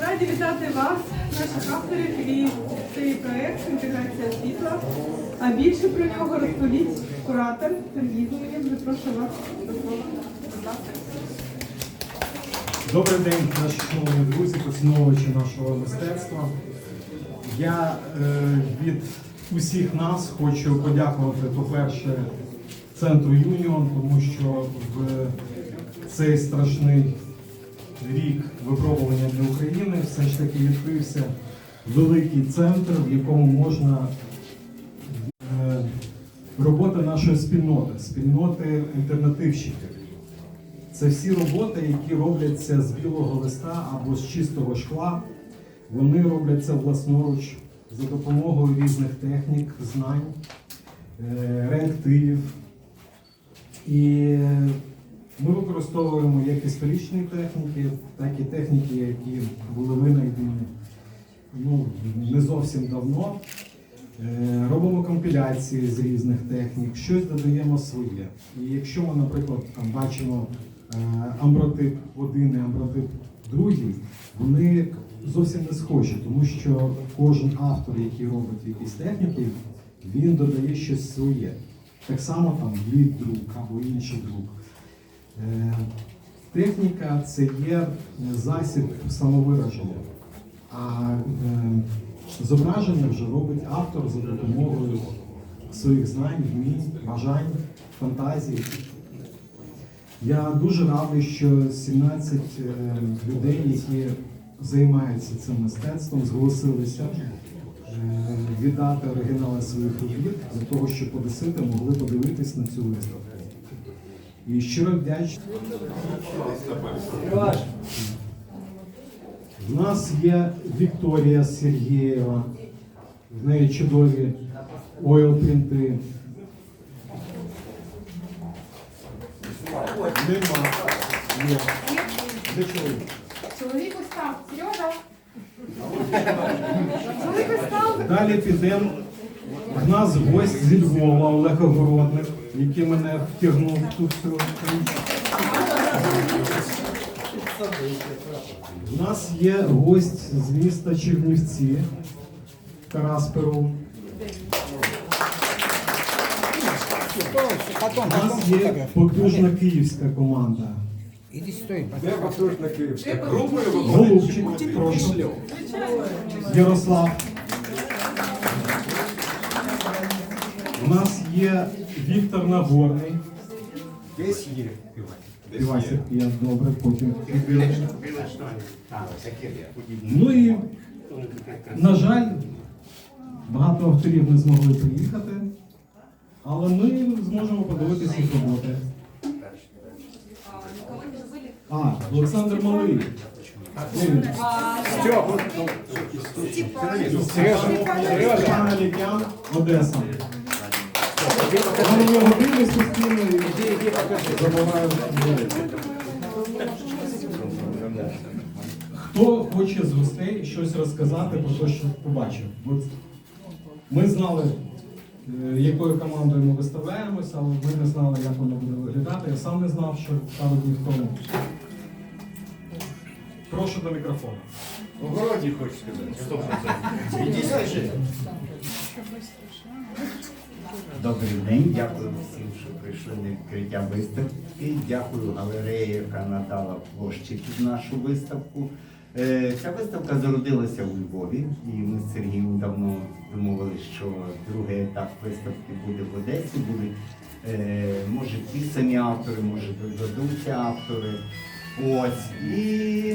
Раді вітати вас, наших авторів і цей проект інтеграція світла. А більше про нього розповість куратор Сергій Зуєв. Запрошую вас до слова. Добрий день, наші шановні друзі, поціновувачі нашого мистецтва. Я е, від усіх нас хочу подякувати, по-перше, центру Юніон, тому що в цей страшний рік випробування для України все ж таки відкрився великий центр, в якому можна е, робота нашої спільноти, спільноти альтернативщиків. Це всі роботи, які робляться з білого листа або з чистого шкла. Вони робляться власноруч за допомогою різних технік, знань, е, реактивів. І ми використовуємо як історичні техніки, так і техніки, які були винайдені ну, не зовсім давно. Е, Робимо компіляції з різних технік, щось додаємо своє. І якщо ми, наприклад, там бачимо е, амбротип 1 і амбротип 2, вони зовсім не схожі, тому що кожен автор, який робить якісь техніки, він додає щось своє. Так само там лід друк або інший друк. Е, Техніка це є засіб самовираження. А е, зображення вже робить автор за допомогою своїх знань, вмінь, бажань, фантазій. Я дуже радий, що 17 е, людей, які займаються цим мистецтвом, зголосилися віддати оригінали своїх робіт для того, щоб одесити могли подивитись на цю виставку. І щиро вдячний. У нас є Вікторія Сергієва, в неї чудові ойл-принти. Нема. Є. Де чоловік? Чоловік устав. Сережа. Чоловік устав. Далі підемо. В нас гость зі Львова Олег Огородник, який мене втягнув в ту всю. У нас є гость з міста Чернівці Тарас Перун. У нас є потужна київська команда. Иди стой. Де потужна київська? Голубчик, прошу. Ярослав. У нас є Віктор Нагорний. Десь є. Івасик є добре, потім. Ну і, на жаль, багато авторів не змогли приїхати, але ми зможемо подивитися їх роботи. А, Олександр Малий. Степан Алікян, Одеса. На нього дивлюсь постійно і забуваю. Хто хоче з гостей щось розказати про те, що побачив? Ми знали, е, якою командою ми виставляємося, але ми не знали, як воно буде виглядати. Я сам не знав, що днів тому. Прошу до мікрофону. У городі хочеш сказати. Іди скажи. Добрий день, дякую всім, що прийшли на відкриття виставки. Дякую галереї, яка надала площі під нашу виставку. Е, Ця виставка зародилася у Львові, і ми з Сергієм давно домовилися, що другий етап виставки буде в Одесі. Будуть е, може ті самі автори, може додадуться автори. Ось і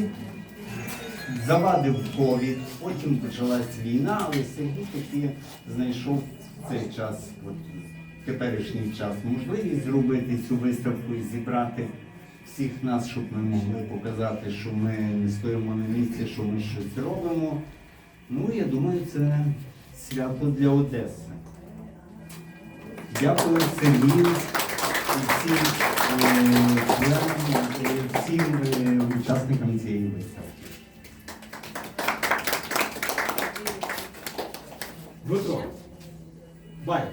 завадив ковід, потім почалась війна, але Сергій таки знайшов цей час, от, теперішній час, можливість зробити цю виставку і зібрати всіх нас, щоб ми могли показати, що ми не стоїмо на місці, що ми щось робимо. Ну, я думаю, це свято для Одеси. Дякую Сергію і всім, е, членам, е, всім е, учасникам цієї виставки. Дмитро. Бай.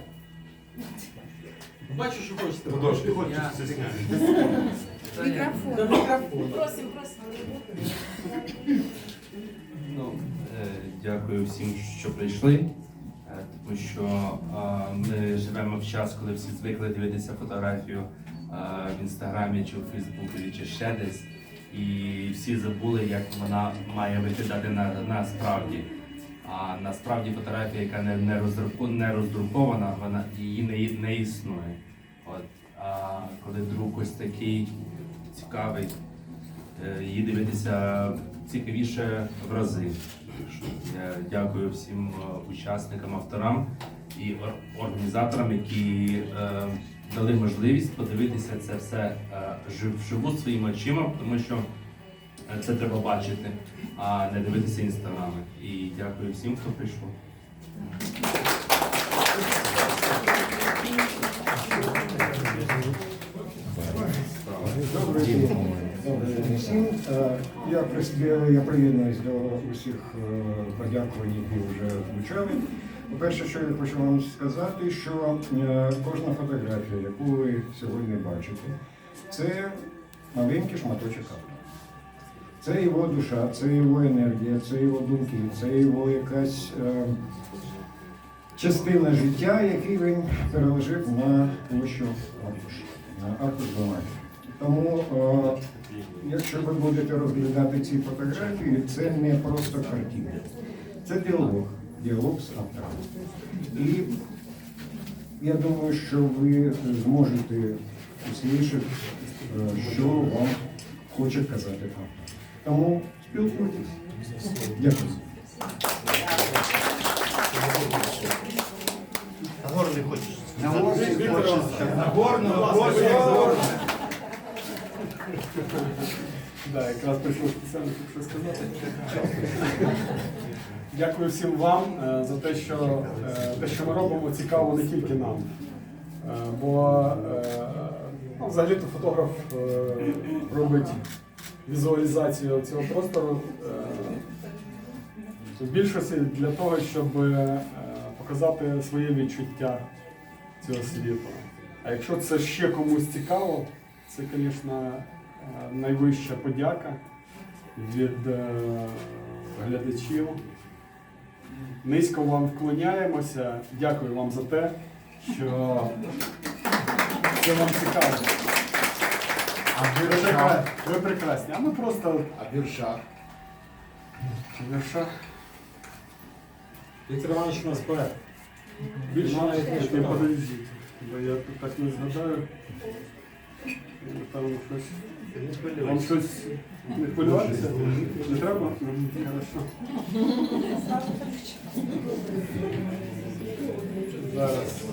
Бачу, що хочете. Художник. Мікрофон. До мікрофону. Просим, просим. дякую всім, що прийшли. Е, Тому що е, ми живемо в час, коли всі звикли дивитися фотографію е, в інстаграмі чи у Фейсбуці, чи ще десь. І всі забули, як вона має виглядати на, насправді. А насправді фотографія, яка не, не, роздруку- не роздрукована, вона її не, не існує. От, а коли друк ось такий цікавий, е, її дивитися цікавіше в рази. Я дякую всім е, учасникам, авторам і організаторам, які е, дали можливість подивитися це все е, вживу своїми очима, тому що це треба бачити, а не дивитися інстаграми. Дякую всім, хто прийшов. Добрий день. Всім. Е, Я я приєднуюсь до усіх е, подякувань, які вже звучали. По-перше, що я хочу вам сказати, що е, кожна фотографія, яку ви сьогодні бачите, це маленький шматочок автора. Це його душа, це його енергія, це його думки, це його якась е, частина життя, який він переложив на площу аркуш, на аркуш бумаги. Тому, е, якщо ви будете розглядати ці фотографії, це не просто картина, це діалог, діалог з автором. І я думаю, що ви зможете услышати, е, що вам хоче казати автор. Тому спілкуйтесь. Дякую. Нагорний хочеш? Да, якраз прийшов спеціально, щоб щось сказати. Дякую всім вам е, за те, що е, те, що ми робимо, цікаво не тільки нам. Е, Бо ну, взагалі-то фотограф робить візуалізацію цього простору е, в більшості для того, щоб е, показати своє відчуття цього світу. А якщо це ще комусь цікаво, це, звісно, е, найвища подяка від глядачів. Низько вам вклоняємося. Дякую вам за те, що це вам цікаво. А Ви, вірша? прекра- ви прекрасні. А ми просто А вірша? вірша. Віктор Іванович нас бере. Більше навіть не подождіть. Бо я тут так не згадаю. Там щось. Вам щось не хвилюватися? Не треба? Ну, Хорошо. Зараз.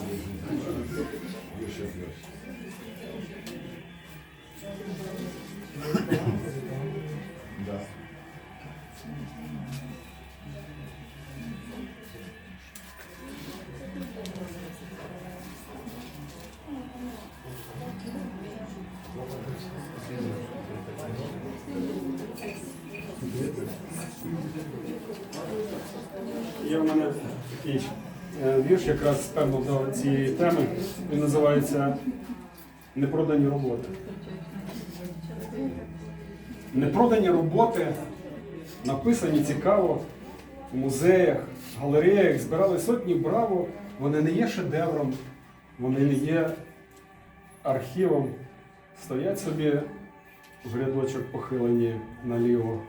Є в мене такий е, вірш якраз певно до цієї теми. Він називається Непродані роботи. Непродані роботи написані цікаво в музеях, галереях, збирали сотні браво. Вони не є шедевром, вони не є архівом. Стоять собі в рядочок похилені наліво.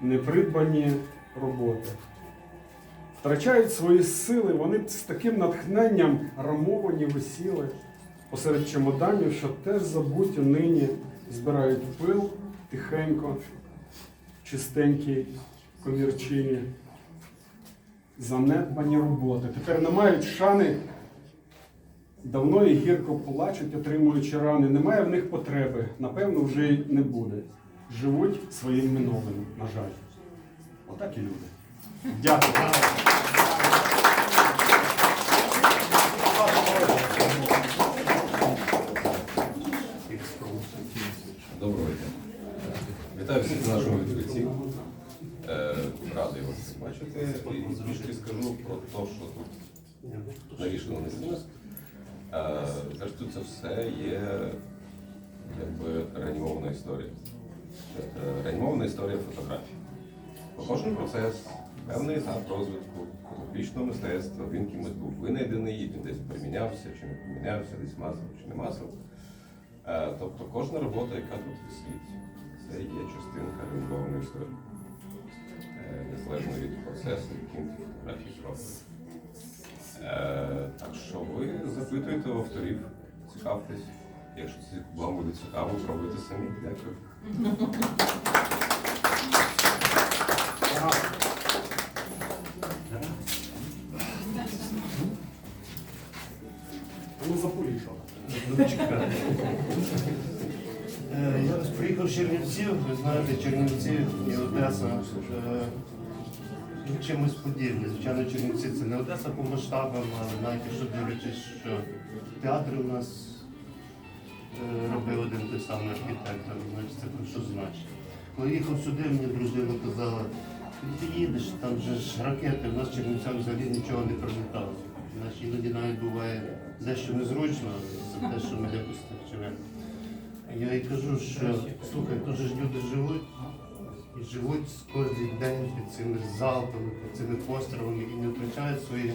Непридбані роботи втрачають свої сили, вони з таким натхненням рамовані висіли посеред чемоданів, що теж забуті нині збирають пил тихенько, чистенькій комірчині. Занедбані роботи. Тепер не мають шани, давно і гірко плачуть, отримуючи рани. Немає в них потреби, напевно, вже й не буде. Живуть своїм минулим, на жаль. Отак і люди. Дякую. Доброго дня. Вітаю всіх відкриттів. Е, Радий вас бачити. І трішки скажу про те, що тут навішано на стіні. Е, Зрештою, це все є якби реанімована історія. Е, Реанімована історія фотографій. Кожен процес певний етап розвитку фотографічного мистецтва, він кимось був винайдений, він десь примінявся чи не примінявся, десь масив чи не масив. Е, Тобто кожна робота, яка тут висить, це є частинка регульованої історії. Е, Незалежно від процесу, яким ті фотографії зроблені. Так що ви запитуєте у авторів, цікавтесь. Якщо це вам буде цікаво, пробуйте самі. Дякую. З Чернівців, ви знаєте, Чернівці і Одеса е, ну, чимось подібні. Звичайно, Чернівці це не Одеса по масштабам, але навіть якщо дивлячись, що театри у нас е, робив один той самий архітектор, значить це про що значить. Коли їхав сюди, мені дружина казала, «Куди ти їдеш, там же ж ракети, в нас в Чернівцях взагалі нічого не прилітало. Іноді навіть буває дещо незручно за те, що ми якось так живемо. Я їй кажу, що слухай, тут ж люди живуть і живуть кожен день під цими залпами, під цими пострілами і не втрачають свої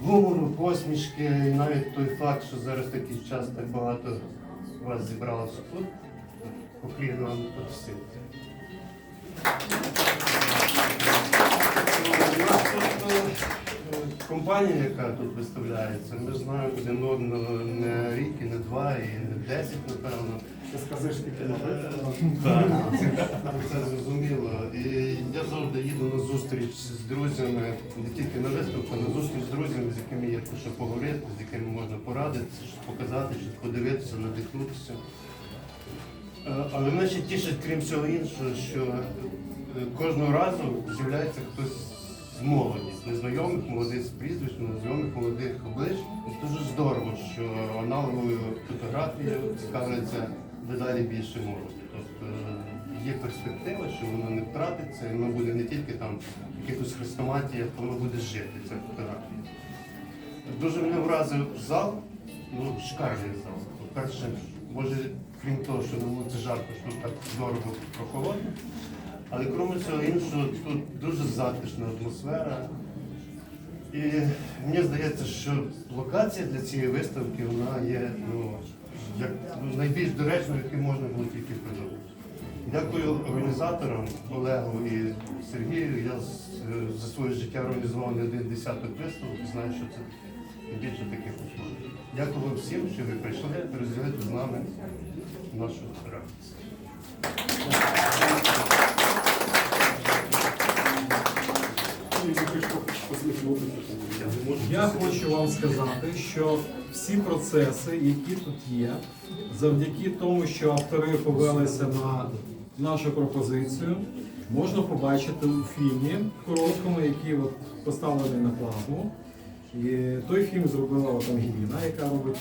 гумору, посмішки. І навіть той факт, що зараз такий час так багато вас зібралося тут, покліну вам потусити. Компанія, яка тут виставляється, ми знаємо один одного не рік, і не два, і не десять, напевно. Ти скажеш тільки на Так, це зрозуміло. І я завжди їду на зустріч з друзями, не тільки на виставку, а на зустріч з друзями, з якими є про що поговорити, з якими можна порадитися, щось показати, щось подивитися, надихнутися. Е, Але мене ще тішить, крім всього іншого, що е, кожного разу з'являється хтось з молоді, з незнайомих молодих з прізвищем, незнайомих молодих облич. І Дуже здорово, що аналоговою фотографією цікавляться дедалі більше молоді. Тобто е, є перспектива, що воно не втратиться, і воно буде не тільки там в якихось хрестоматіях, воно буде жити, ця фотографія. Дуже мене вразив зал, ну, шикарний зал. По-перше, може, крім того, що на вулиці жарко, що так здорово прохолодно. Але крім цього іншого, тут дуже затишна атмосфера. І мені здається, що локація для цієї виставки вона є ну, як, ну, найбільш доречною, яку можна було тільки придумати. Дякую організаторам Олегу і Сергію. Я за своє життя організував не один десяток виставок знаю, що це більше таких условий. Дякую вам всім, що ви прийшли розділити з нами нашу радість. Я хочу вам сказати, що всі процеси, які тут є, завдяки тому, що автори повелися на нашу пропозицію, можна побачити у фільмі короткому, який от поставлений на плату. І той фільм зробила от Ангеліна, яка робить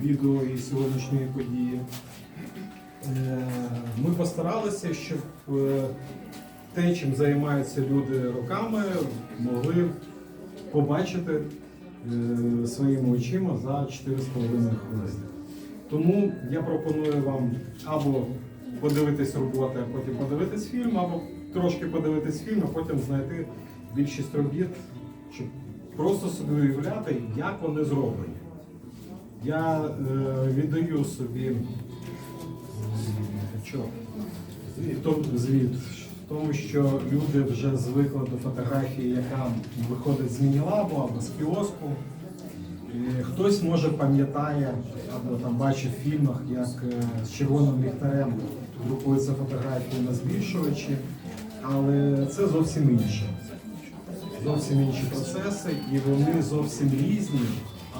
відео і сьогоднішньої події. Е, Ми постаралися, щоб е, те, чим займаються люди роками, могли побачити е, своїми очима за 4,5 хвилини. Тому я пропоную вам або подивитись роботи, а потім подивитись фільм, або трошки подивитись фільм, а потім знайти більшість робіт, щоб просто собі уявляти, як вони зроблені. Я е, віддаю собі звіт в тому, що люди вже звикли до фотографії, яка виходить з мінілабу або з кіоску. Хтось може пам'ятає або там бачив в фільмах, як е, з червоним ліхтарем друкуються фотографії на збільшувачі, але це зовсім інше. Зовсім інші процеси, і вони зовсім різні,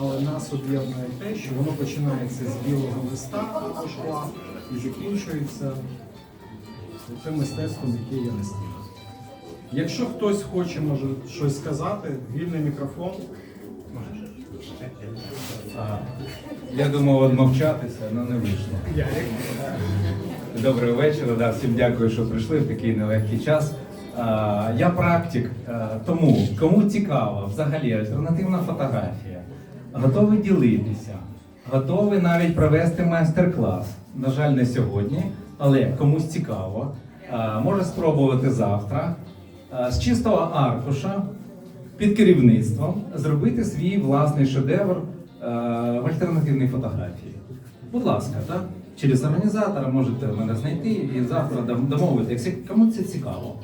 але нас об'єднує те, що воно починається з білого листа шкла і закінчується тим мистецтвом, яке є на стінах. Якщо хтось хоче, може щось сказати, вільний мікрофон. Я думав відмовчатися, але не вийшло. Доброго вечора. Да, всім дякую, що прийшли в такий нелегкий час. А, Я практик, а, тому кому цікаво взагалі альтернативна фотографія, готовий ділитися, готовий навіть провести майстер-клас. На жаль, не сьогодні, але комусь цікаво. Може спробувати завтра. е, з чистого аркуша під керівництвом зробити свій власний шедевр е, в альтернативній фотографії. Будь ласка, так? Через організатора можете мене знайти і завтра дам- домовитися, кому це цікаво.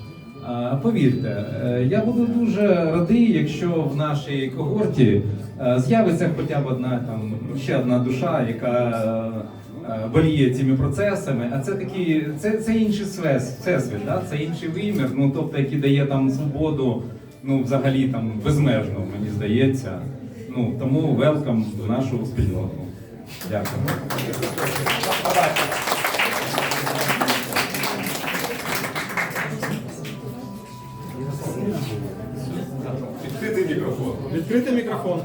Е, Повірте, е, я буду дуже радий, якщо в нашій когорті е, з'явиться хоча б одна там ще одна душа, яка е, е, боліє цими процесами. А це такі, це, це інший свес- всесвіт, да? це інший вимір, ну тобто, який дає там свободу, ну взагалі там безмежно, мені здається. Ну тому велкам в нашу спільноту. Дякую. Відкритий мікрофон. Відкритий мікрофон.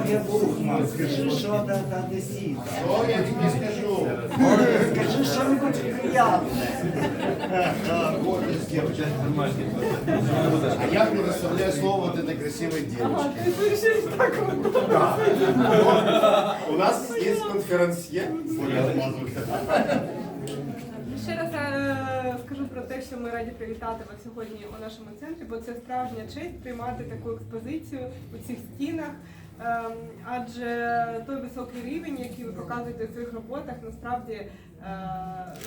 Боги Бухман, скажи, що да, да, не сіта. Що я тобі скажу? Скажи що-нибудь приятне. А як не виставляє слово ти некрасивої дівчинки? ти щось так У нас є конференсьє. Ще раз е, скажу про те, що ми раді привітати вас сьогодні у нашому центрі, бо це справжня честь приймати таку експозицію у цих стінах. Ем, адже той високий рівень, який ви показуєте в своїх роботах, насправді е,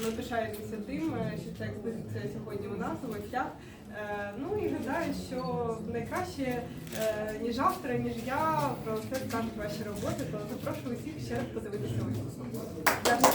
ми пишаємося тим, е, що ця експозиція сьогодні у нас у гостях. Е, ну і гадаю, що найкраще е, ніж автори, ніж я про це скажуть ваші роботи, то запрошую усіх ще раз подивитися. Дякую.